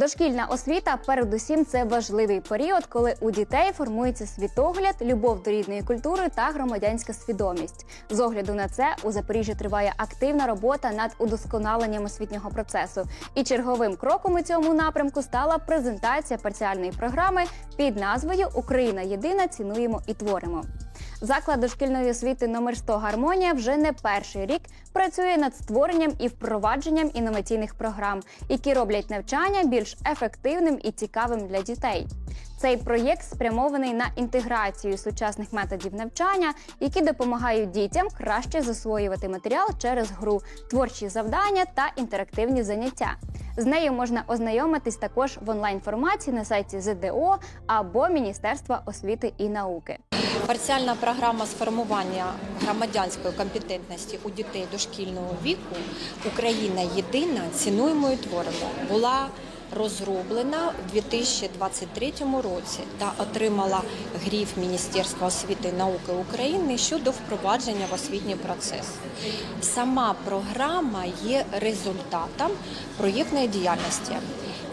Дошкільна освіта, передусім, це важливий період, коли у дітей формується світогляд, любов до рідної культури та громадянська свідомість. З огляду на це у Запоріжжі триває активна робота над удосконаленням освітнього процесу. І черговим кроком у цьому напрямку стала презентація парціальної програми під назвою Україна єдина цінуємо і творимо. Заклад дошкільної освіти номер 100 Гармонія вже не перший рік працює над створенням і впровадженням інноваційних програм, які роблять навчання більш ефективним і цікавим для дітей. Цей проєкт спрямований на інтеграцію сучасних методів навчання, які допомагають дітям краще засвоювати матеріал через гру, творчі завдання та інтерактивні заняття. З нею можна ознайомитись також в онлайн форматі на сайті ЗДО або Міністерства освіти і науки. Парціальна програма з формування громадянської компетентності у дітей дошкільного віку Україна єдина цінуємо і творимо була розроблена в 2023 році та отримала гріф Міністерства освіти і науки України щодо впровадження в освітній процес. Сама програма є результатом проєктної діяльності.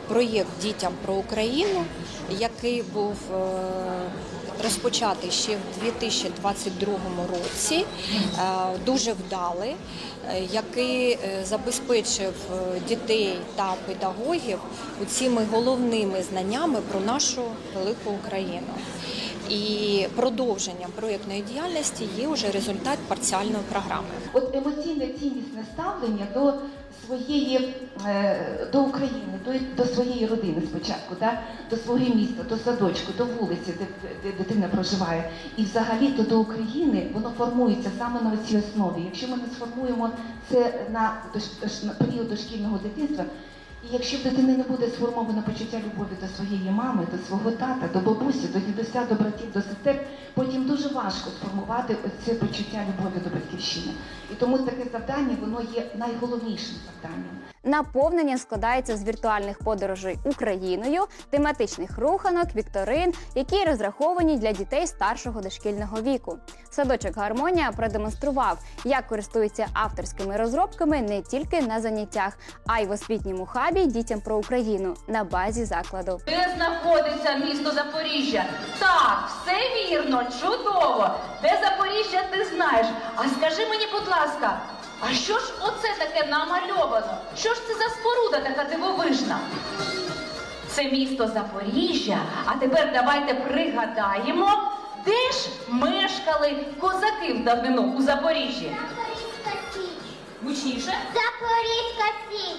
Проєкт дітям про Україну, який був е, розпочатий ще в 2022 році, е, дуже вдалий, е, який забезпечив дітей та педагогів цими головними знаннями про нашу велику Україну. І продовженням проєктної діяльності є вже результат парціальної програми. От емоційне ціннісне ставлення до своєї е, до України, до, до своєї родини спочатку, да? до свого міста, до садочку, до вулиці, де, де дитина проживає, і взагалі то до України воно формується саме на цій основі. Якщо ми не сформуємо це на, на період дошкільного дитинства. І якщо в дитини не буде сформовано почуття любові до своєї мами, до свого тата, до бабусі, до дідуся, до братів, до сестер, потім дуже важко сформувати це почуття любові до батьківщини. Тому таке завдання воно є найголовнішим завданням. Наповнення складається з віртуальних подорожей Україною, тематичних руханок, вікторин, які розраховані для дітей старшого дошкільного віку. Садочок Гармонія продемонстрував, як користуються авторськими розробками не тільки на заняттях, а й в освітньому хабі дітям про Україну на базі закладу. Де знаходиться місто Запоріжжя? Так, все вірно, чудово. Де Запоріжжя, знаєш. А скажи мені, будь ласка, а що ж оце таке намальовано? Що ж це за споруда така дивовижна? Це місто Запоріжжя. А тепер давайте пригадаємо, де ж мешкали козаки в давнину у Запоріжжі. Запорізька Січ. Гучніше? Запорізька Січ.